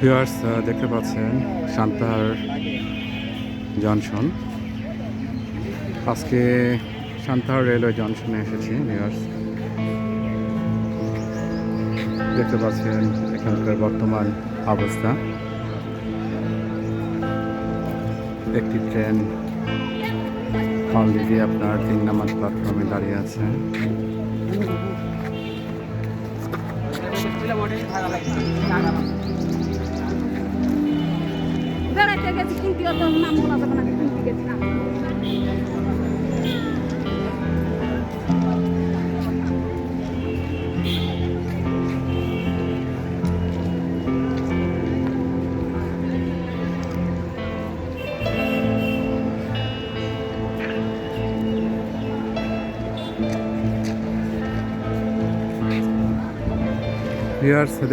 Viewers দেখতে পাচ্ছেন শান্তার Johnson আজকে শান্তাহার রেলওয়ে জংশনে এসেছি, ভিউয়ার্স। দেখতে পাচ্ছেন এখানকার বর্তমান অবস্থা। একটি ট্রেন অলরেডি আপনার তিন নাম্বার প্ল্যাটফর্মে দাঁড়িয়ে আছে। বেড়াইতে গেছি অত নাম বলা যাবে না কিন্তু গেছি না।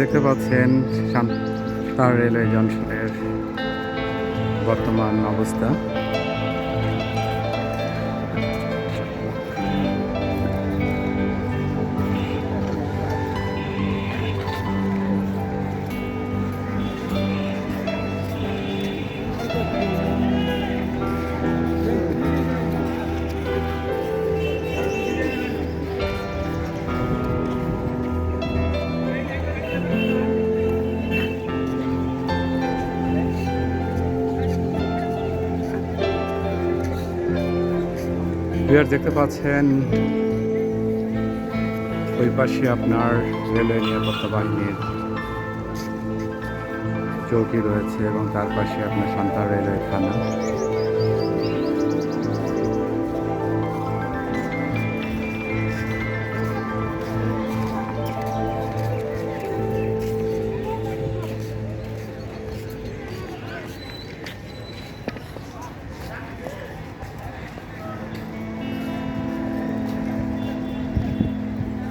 দেখতে পাচ্ছেন শান্তার রেলওয়ে জংশনের বর্তমান অবস্থা। ভিউয়ার্স দেখতে পাচ্ছেন। ওই পাশে আপনার রেলওয়ে নিরাপত্তা বাহিনীর চৌকি রয়েছে এবং তার পাশে আপনার সান্তার রেলওয়ে থানা।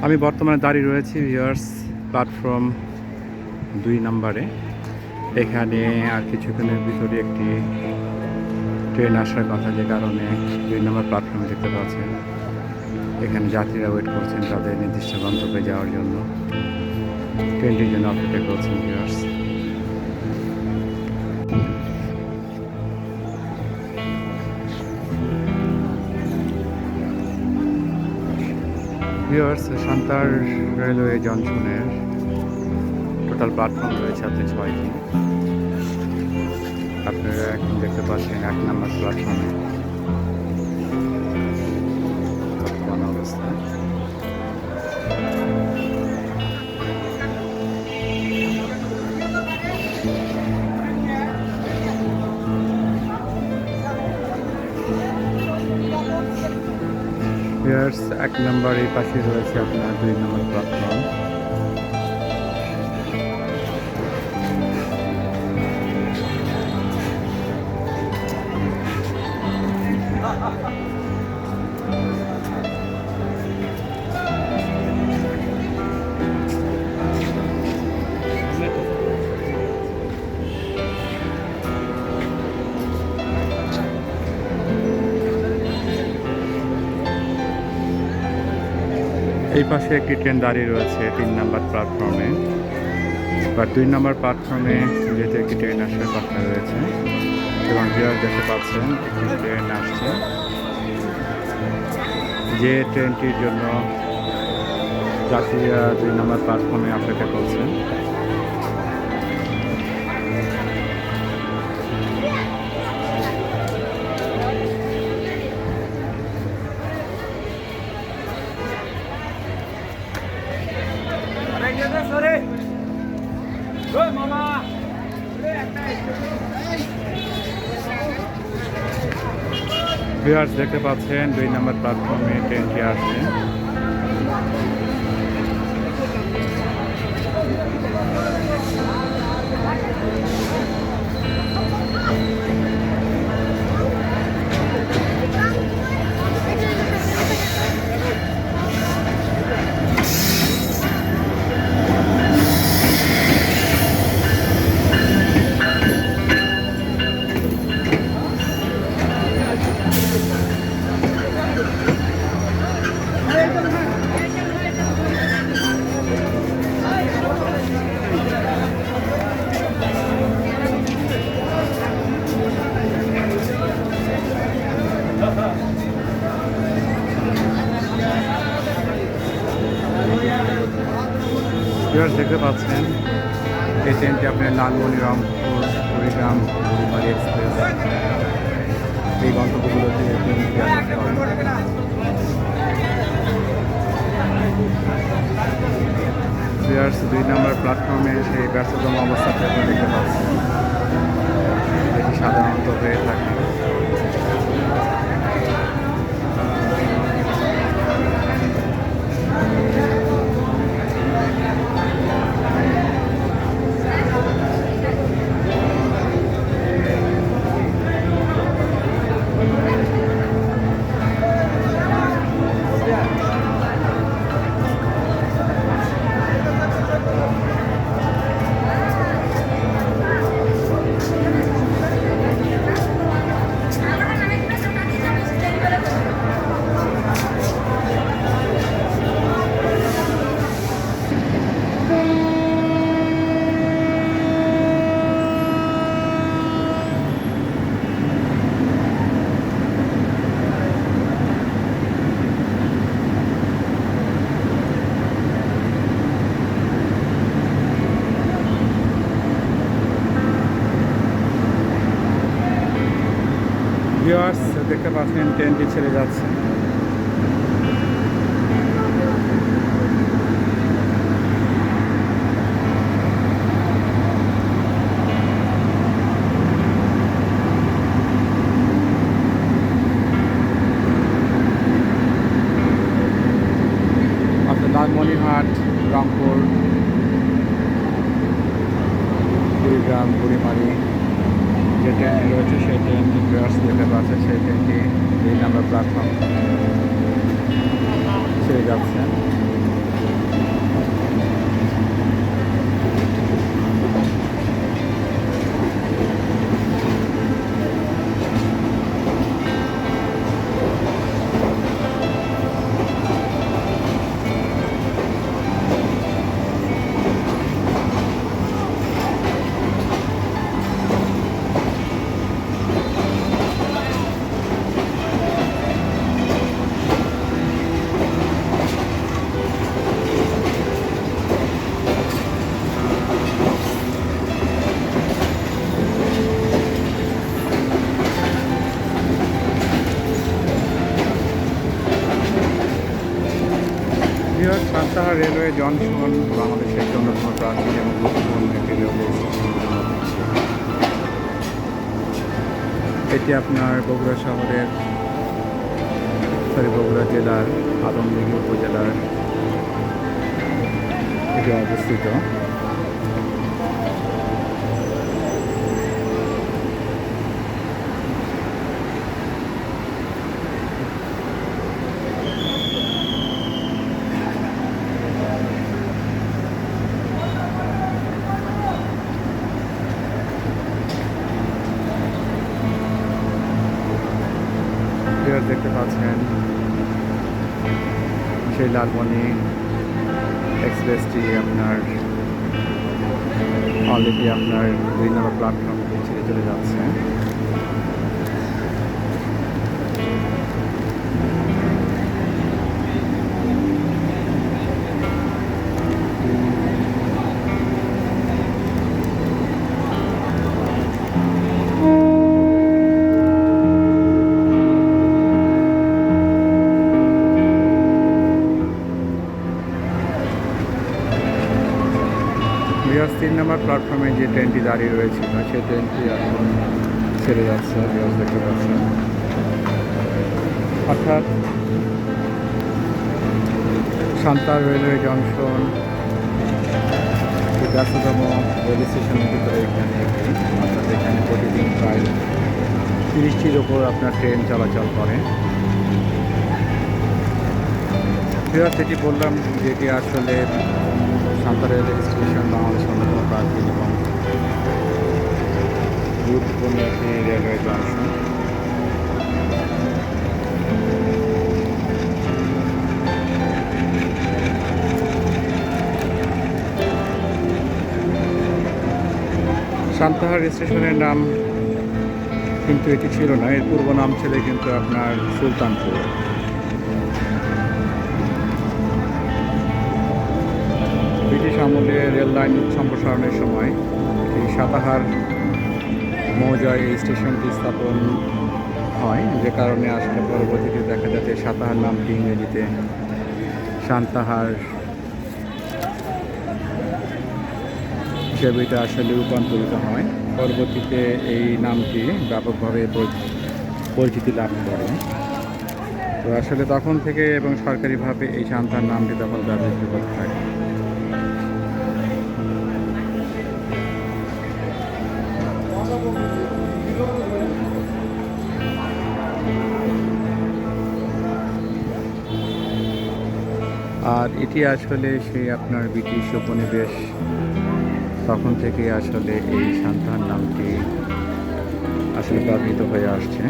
আমি বর্তমানে দাঁড়িয়ে রয়েছি ভিউয়ার্স প্ল্যাটফর্ম দুই নম্বরে। এখানে আর কিছুক্ষণের ভিতরে একটি ট্রেন আসার কথা যে কারণে দুই নম্বর প্ল্যাটফর্মে দেখতে পাচ্ছেন। এখানে যাত্রীরা ওয়েট করছেন তাদের নির্দিষ্ট গন্তব্যে যাওয়ার জন্য। ট্রেনটির জন্য অপেক্ষা করছেন viewers viewers Santahar railway junction total platform রয়েছে আপনি ছয়টি। আপনারা এখন দেখতে পাচ্ছেন এক নম্বর প্ল্যাটফর্মে ভিউয়ার্স এক নম্বর এই পাশে রয়েছে আপনার দুই নম্বর প্ল্যাটফর্ম পাশে একটি ট্রেন দাঁড়িয়ে রয়েছে তিন নাম্বার প্ল্যাটফর্মে বা দুই নাম্বার প্ল্যাটফর্মে যেহেতু একটি ট্রেন আসার কথা রয়েছে, এবং ভিউয়ার দেখতে পাচ্ছেন একটি ট্রেন আসছে। যে ট্রেনটির জন্য যাত্রীরা দুই নাম্বার প্ল্যাটফর্মে অপেক্ষা করছেন। NPR-ს ეკება ცენ ვინმე პლატფორმიდან NPR-ში দুই নম্বর প্ল্যাটফর্মে সেই ব্যস্ততম অবস্থাতে আপনি দেখতে পাচ্ছেন। ট্রেনটি ছেড়ে যাচ্ছে। লালমনিরহাট রংপুর কুড়িগ্রাম, বুড়িমারি, যে ট্রেনটি রয়েছে, সেই ট্রেনটি ভিউয়ার্স দেখতে পাচ্ছে সেই ট্রেনটি দুই নাম্বার প্ল্যাটফর্ম ছেড়ে যাচ্ছে। জংশন বাংলাদেশের একটি অন্যতম প্রাচীন এবং গুরুত্বপূর্ণ একটি। এটি আপনার বগুড়া শহরের, সরি, বগুড়া জেলার আদমদিঘি উপজেলার এটি অবস্থিত প্লেয়ার দেখতে পাচ্ছেন সেই লালমণি এক্সপ্রেসটি আপনার অলরেডি আপনার বিভিন্ন প্ল্যাটফর্ম ছেড়ে চলে যাচ্ছে। তিন নম্বর প্ল্যাটফর্মে যে ট্রেনটি দাঁড়িয়ে রয়েছিল, সেই ট্রেনটি এখন ছেড়ে যাচ্ছে দেখতে পাচ্ছেন। অর্থাৎ সান্তার রেলওয়ে জংশন ব্যস্ততম রেল স্টেশনের ভিতরে এখানে অর্থাৎ এখানে প্রতিদিন প্রায় তিরিশটির ওপর আপনার ট্রেন চলাচল করে। যেটি বললাম, যেটি আসলে সান্তার রেল স্টেশন বাংলাদেশের অন্যতম প্রাচীন এবং গুরুত্বপূর্ণ একটি রেলওয়ে জংশন সান্তাহার স্টেশনের নাম কিন্তু এটি ছিল না। এর পূর্ব নাম ছিল কিন্তু আপনার সুলতানপুর। আমলে রেল লাইন সম্প্রসারণের সময় এই সাতাহার মৌজায় এই স্টেশনটি স্থাপন হয়, যে কারণে আসলে পরবর্তীতে দেখা যাচ্ছে সাতাহার নামটি ইংরেজিতে সান্তাহার হিসেবে এটা আসলে রূপান্তরিত হয়। পরবর্তীতে এই নামটি ব্যাপকভাবে পরিচিতি লাভ করে। তো আসলে তখন থেকে এবং সরকারিভাবে এই সান্তার নামটি তখন ব্যবহৃত করতে থাকে। আর এটি আসলে সেই আপনার ব্রিটিশ উপনিবেশ। তখন থেকে আসলে এই সান্তাহার নামটি আসলে ব্যবহৃত হয়ে আসছে।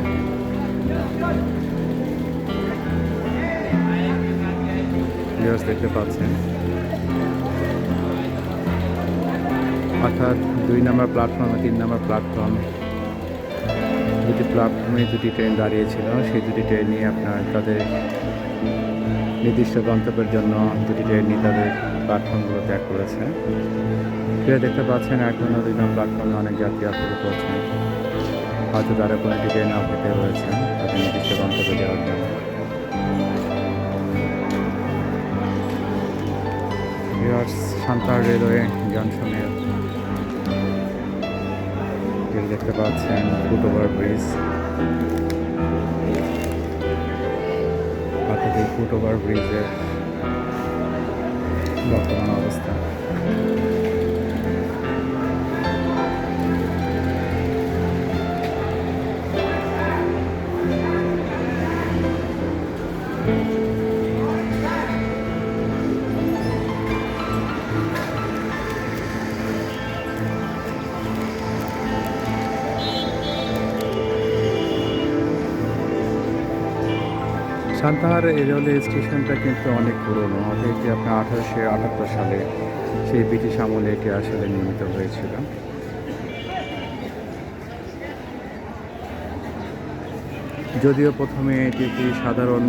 দেখতে পাচ্ছেন? অর্থাৎ দুই নম্বর প্ল্যাটফর্ম তিন নম্বর প্ল্যাটফর্ম দুটি প্ল্যাটফর্মে দুটি ট্রেন দাঁড়িয়েছিল। সেই দুটি ট্রেন নিয়ে আপনার তাদের নির্দিষ্ট গন্তব্যের জন্য দুটি ট্রেন নিয়ে তাদের প্ল্যাটফর্মগুলো ত্যাগ করেছে। ফিরে দেখতে পাচ্ছেন এখনও দুই নম্বর প্ল্যাটফর্মে অনেক যাত্রী আসতে করছেন হয়তো তারা কোনো একটি ট্রেন অপেক্ষায় রয়েছে তাদের নির্দিষ্ট গন্তব্যে যাওয়ার জন্য। সান্তাহার রেলওয়ে জংশনের রেল দেখতে পাচ্ছেন ফুটওভার ব্রিজ। অর্থাৎ এই ফুটওভার ব্রিজের বর্তমান অবস্থা। সান্তাহার এই রেলওয়ে স্টেশনটা কিন্তু অনেক পুরনো। এটি আপনার আঠারোশো আটাত্তর সালে সেই ব্রিটিশ আমলে এটি আসলে নির্মিত হয়েছিল। যদিও প্রথমে এটি একটি সাধারণ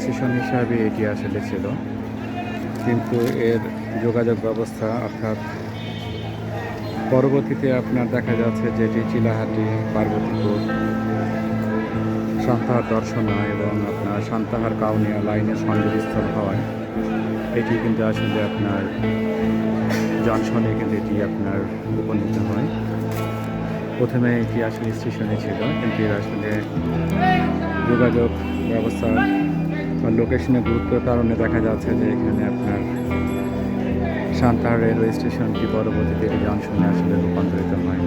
স্টেশন হিসাবে এটি আসলে ছিল, কিন্তু এর যোগাযোগ ব্যবস্থা অর্থাৎ পরবর্তীতে আপনার দেখা যাচ্ছে যে এটি চিলাহাটি, পার্বতীপুর সান্তাহার দর্শনা এবং আপনার সান্তাহার কাউনিয়া লাইনের সংযোগস্থল হওয়ায় এটি কিন্তু আসলে আপনার জংশনে কিন্তু এটি আপনার উপনীত হয়। প্রথমে এটি আসলে স্টেশনে ছিল, কিন্তু এর আসলে যোগাযোগ ব্যবস্থা বা লোকেশনের গুরুত্বের কারণে দেখা যাচ্ছে যে এখানে আপনার সান্তাহার রেলওয়ে স্টেশনটি পরবর্তীতে জংশনে আসলে রূপান্তরিত হয়।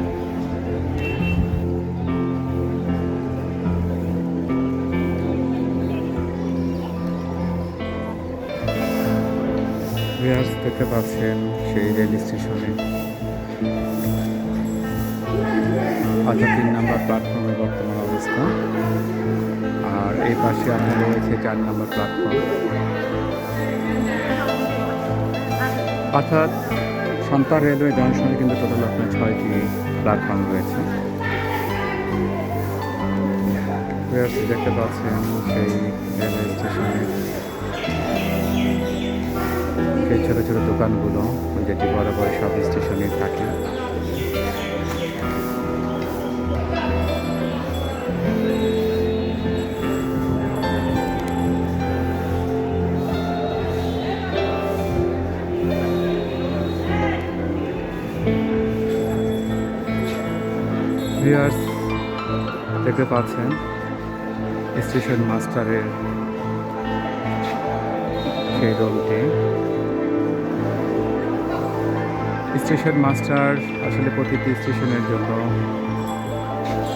ভিউয়ার্স দেখতে পাচ্ছেন সেই রেল স্টেশনে। আচ্ছা তিন নাম্বার প্ল্যাটফর্মের বর্তমান অবস্থা। আর এই পাশে আপনার রয়েছে চার নাম্বার প্ল্যাটফর্ম অর্থাৎ সন্তান রেলওয়ে জংশনে কিন্তু টোটাল আপনার ছয়টি প্ল্যাটফর্ম রয়েছে। দেখতে পাচ্ছেন সেই রেলওয়ে স্টেশনে সেই ছোটো ছোটো দোকানগুলো যেটি বড় বড় সব স্টেশনে থাকে। দেখতে পাচ্ছেন স্টেশন মাস্টারের সেই রোলটি স্টেশন মাস্টার আসলে প্রতিটি স্টেশনের জন্য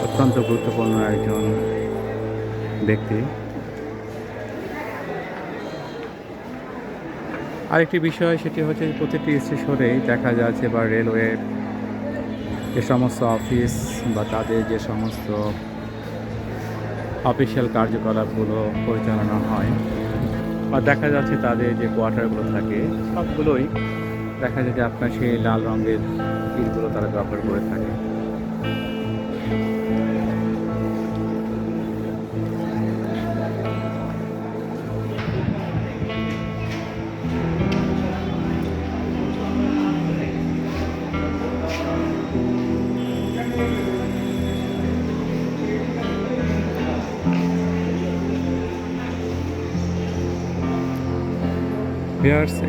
অত্যন্ত গুরুত্বপূর্ণ একজন ব্যক্তি। আরেকটি বিষয়, সেটি হচ্ছে প্রতিটি স্টেশনেই দেখা যাচ্ছে বা রেলওয়ে যে সমস্ত অফিস বা তাদের যে সমস্ত অফিসিয়াল কার্যকলাপগুলো পরিচালনা হয় বা দেখা যাচ্ছে তাদের যে কোয়ার্টারগুলো থাকে, সবগুলোই দেখা যায় যে আপনার সেই লাল রঙের ইটগুলো তারা ব্যবহার করে থাকে।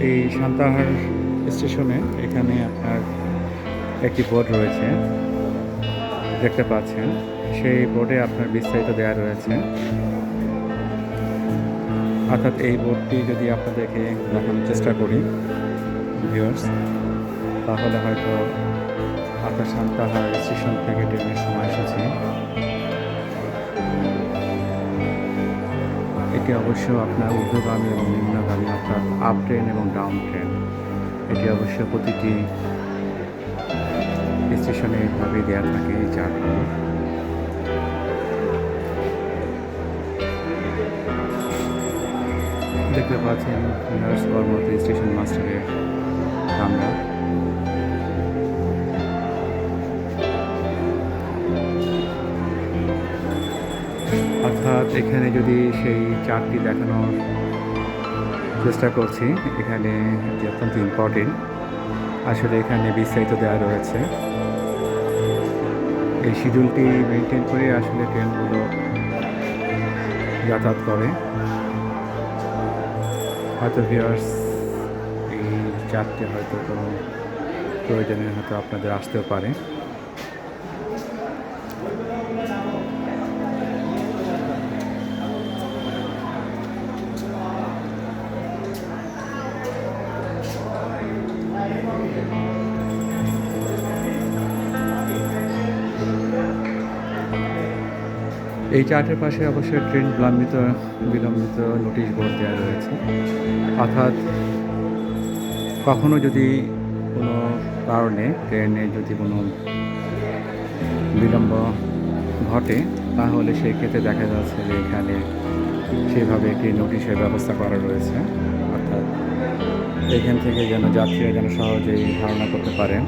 এই সান্তাহার স্টেশনে এখানে আপনার একটি বোর্ড রয়েছে, দেখতে পাচ্ছেন। সেই বোর্ডে আপনার বিস্তারিত দেওয়া রয়েছে। অর্থাৎ এই বোর্ডটি যদি আপনাদেরকে দেখানোর চেষ্টা করি ভিউয়ার্স তাহলে হয়তো আপনার সান্তাহার স্টেশন থেকে ট্রেনের সময় এসেছে। এটি অবশ্য আপনার ঊর্ধ্বগামী এবং নিম্নগামী, অর্থাৎ আপ ট্রেন এবং ডাউন ট্রেন এটি অবশ্য প্রতিটি স্টেশনে এইভাবে দেওয়া থাকে চার্টগুলো দেখতে পাচ্ছেন নার্স কর্মরত স্টেশন মাস্টারের আমরা অর্থাৎ এখানে যদি সেই চারটি দেখানোর চেষ্টা করছি। এখানে যে অত্যন্ত ইম্পর্টেন্ট আসলে এখানে বিস্তারিত দেওয়া রয়েছে। এই শিডিউলটি মেনটেন করে আসলে ট্রেনগুলো যাতায়াত করে। হয়তো ভিউয়ার্স এই চারটি হয়তো কোনো প্রয়োজনে হয়তো আপনাদের আসতেও পারে। এই চার্টের পাশে অবশ্যই ট্রেন বিলম্বিত বিলম্বিত নোটিশ বোর্ড দেওয়া রয়েছে। অর্থাৎ কখনো যদি কোনো কারণে ট্রেনে যদি কোনো বিলম্ব ঘটে, তাহলে সেই ক্ষেত্রে দেখা যাচ্ছে যে এখানে সেভাবে একটি নোটিশের ব্যবস্থা করা রয়েছে। অর্থাৎ এখান থেকে যেন যাত্রীরা যেন সহজেই ধারণা করতে পারেন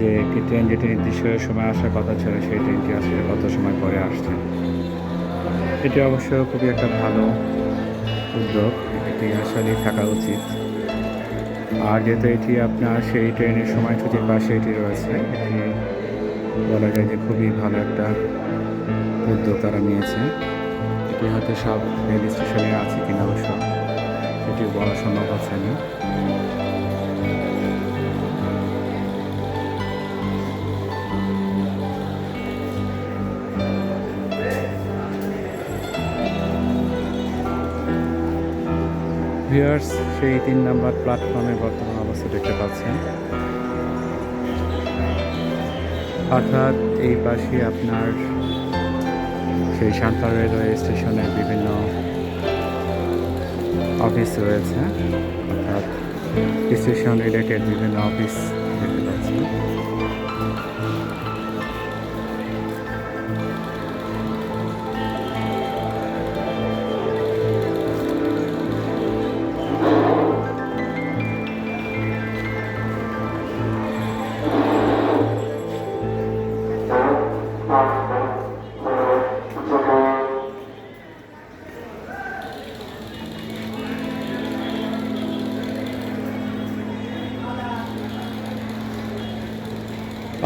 যে একটি ট্রেন যেটি নির্দিষ্ট সময় আসার কথা ছিল, সেই ট্রেনটি আসলে কত সময় পরে আসছে। এটি অবশ্য খুবই একটা ভালো উদ্যোগ, এটি আসলে থাকা উচিত। আর যেহেতু এটি আপনার সেই ট্রেনের সময়সূচির পাশে এটি রয়েছে, এটি বলা যায় যে খুবই ভালো একটা উদ্যোগ তারা নিয়েছে। এটি হয়তো সব রেল স্টেশনে আছে কিনা অবশ্য এটি বলা সম্ভব হচ্ছে না। ভিউয়ার্স সেই তিন নাম্বার প্ল্যাটফর্মে বর্তমান অবস্থা দেখতে পাচ্ছেন। অর্থাৎ এই পাশে আপনার সেই সান্তার রেলওয়ে স্টেশনের বিভিন্ন অফিস রয়েছে। অর্থাৎ স্টেশন রিলেটেড বিভিন্ন অফিস দেখতে পাচ্ছেন।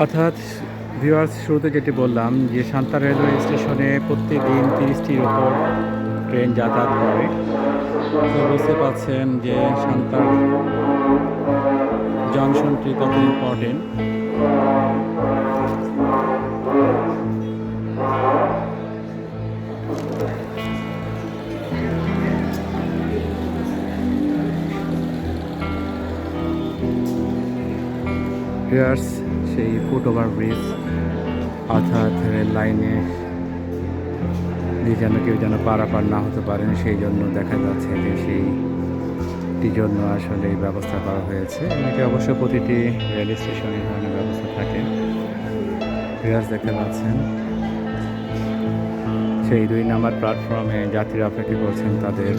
অর্থাৎ ভিউয়ার্স শুরুতে যেটি বললাম যে সান্তা রেলওয়ে স্টেশনে প্রত্যেকদিন তিরিশটির উপর ট্রেন যাতায়াত করে। তো বুঝতে পারছেন যে সান্তার জংশনটি কত important viewers foot over bridge অর্থাৎ রেল লাইনে যে যেন কেউ যেন পারাপার না হতে পারেন, সেই জন্য দেখা যাচ্ছে যে সেইটির জন্য আসলে এই ব্যবস্থা করা হয়েছে। এটি অবশ্য প্রতিটি রেল স্টেশনে ধরনের ব্যবস্থা থাকে। ভিউয়ার্স দেখতে পাচ্ছেন। সেই দুই নাম্বার প্ল্যাটফর্মে যাত্রীরা অপেক্ষা করছেন তাদের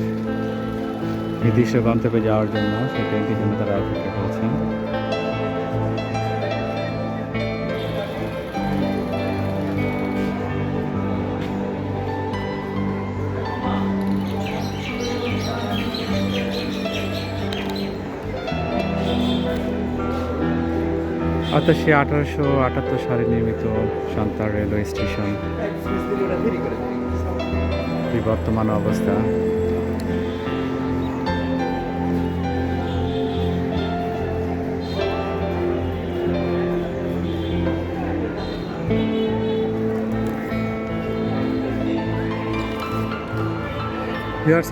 নির্দিষ্ট গন্তব্যে যাওয়ার জন্য। সেই ট্রেনটির জন্য তারা অপেক্ষা করছেন। আচ্ছা, সে আঠারোশো আটাত্তর সালে নির্মিত সান্তার রেলওয়ে স্টেশন। বর্তমান অবস্থা?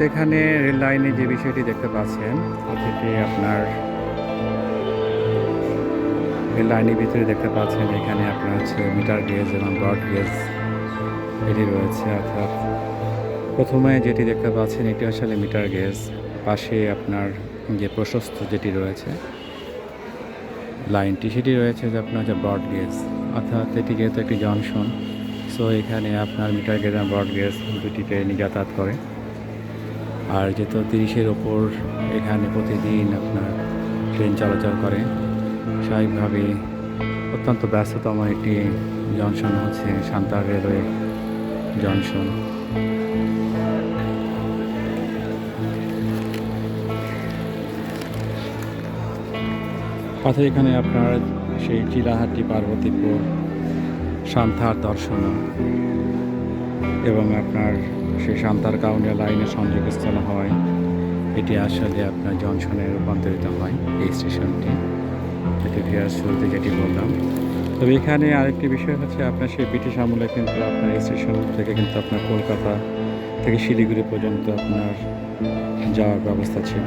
এখানে রেল লাইনে যে বিষয়টি দেখতে পাচ্ছেন এটি আপনার রেল লাইনের ভিতরে দেখতে পাচ্ছেন এখানে আপনার হচ্ছে মিটার গেজ এবং ব্রড গেজ এটি রয়েছে, অর্থাৎ প্রথমে যেটি দেখতে পাচ্ছেন এটি আসলে মিটার গেজ। পাশে আপনার যে প্রশস্ত যেটি রয়েছে, লাইনটি, সেটি রয়েছে যে আপনার যে ব্রড গেজ, অর্থাৎ এটি যেহেতু একটি জংশন, সো এখানে আপনার মিটার গেজ এবং ব্রড গেজ দুটি ট্রেনই যাতায়াত করে। আর যেহেতু তিরিশের ওপর এখানে প্রতিদিন আপনার ট্রেন চলাচল করে স্বাভাবিকভাবে অত্যন্ত ব্যস্ততম একটি জংশন হচ্ছে সান্তার রেলওয়ে জংশন। পথে এখানে আপনার সেই চিলাহাটি পার্বতীপুর সান্তার দর্শন এবং আপনার সেই সান্তার কাউন্ডিয়া লাইনের সংযোগস্থল হয়। এটি আসলে আপনার জংশনে রূপান্তরিত হয় এই স্টেশনটি। যেটি ভিয়ার শুরুতে যেটি বললাম। তবে এখানে আরেকটি বিষয় হচ্ছে আপনার সেই ব্রিটিশ আমলে কিন্তু আপনার স্টেশন থেকে কিন্তু আপনার কলকাতা থেকে শিলিগুড়ি পর্যন্ত আপনার যাওয়ার ব্যবস্থা ছিল।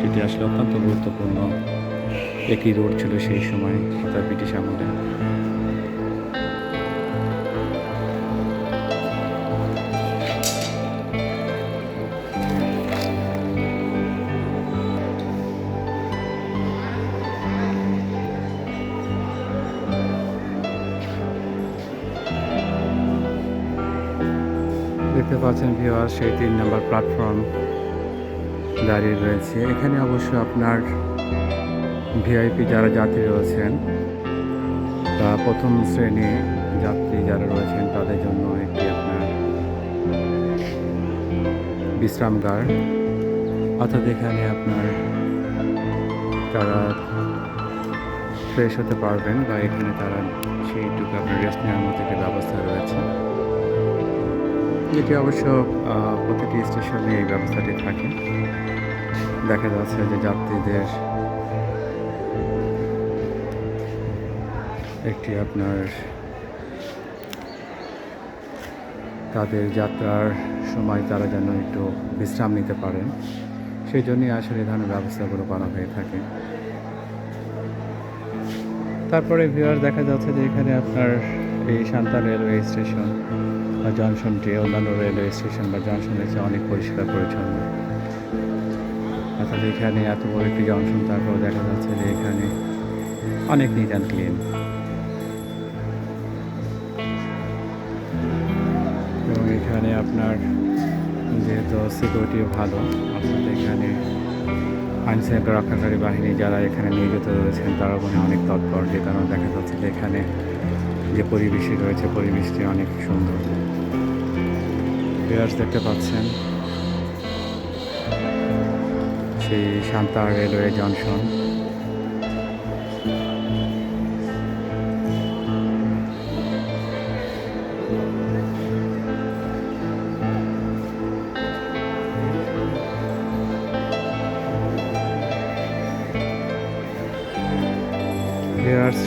যেটি আসলে অত্যন্ত গুরুত্বপূর্ণ একটি রোড ছিল সেই সময় অর্থাৎ ব্রিটিশ আমলে। পাচ্ছেন ভিওয়ার সেই তিন নম্বর প্ল্যাটফর্ম দাঁড়িয়ে রয়েছে। এখানে অবশ্য আপনার ভিআইপি যারা যাত্রী রয়েছেন তা প্রথম শ্রেণি যাত্রী যারা রয়েছেন, তাদের জন্য একটি আপনার বিশ্রামগার অর্থাৎ এখানে আপনার তারা ফ্রেশ হতে পারবেন বা এখানে তারা সেইটুকু আপনার রেস্ট নেওয়ার মতো একটি ব্যবস্থা রয়েছে। যেটি অবশ্য প্রতিটি স্টেশনে এই ব্যবস্থাটি থাকে? দেখা যাচ্ছে যে যাত্রীদের একটি আপনার তাদের যাত্রার সময় তারা যেন একটু বিশ্রাম নিতে পারেন। সেই জন্যই আসলে এই ধরনের ব্যবস্থাগুলো করা হয়ে থাকে। তারপরে ভিউয়ার দেখা যাচ্ছে যে এখানে আপনার এই শান্তা রেলওয়ে স্টেশন বা জংশনটি অন্যান্য রেলওয়ে স্টেশন বা জংশনের চেয়ে অনেক পরিষ্কার পরিচ্ছন্ন। অর্থাৎ এখানে এত বড় একটি জংশন, তারপর দেখা যাচ্ছে যে এখানে অনেক নিট অ্যান্ড ক্লিন এবং এখানে আপনার যেহেতু সিকিউরিটি ভালো অর্থাৎ এখানে আইন শৃঙ্খলা রক্ষাকারী বাহিনী যারা এখানে নিয়োজিত রয়েছেন, তারা মনে অনেক তৎপর। যে কারণে দেখা যাচ্ছে যে এখানে যে পরিবেশই রয়েছে, পরিবেশটি অনেক সুন্দর। প্লেয়ার্স দেখতে পাচ্ছেন। সেই Santahar railway junction.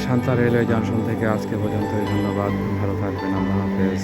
Santahar railway junction থেকে আজকে পর্যন্ত ধন্যবাদ। ভালো থাকবেন, আল্লাহ হাফেজ।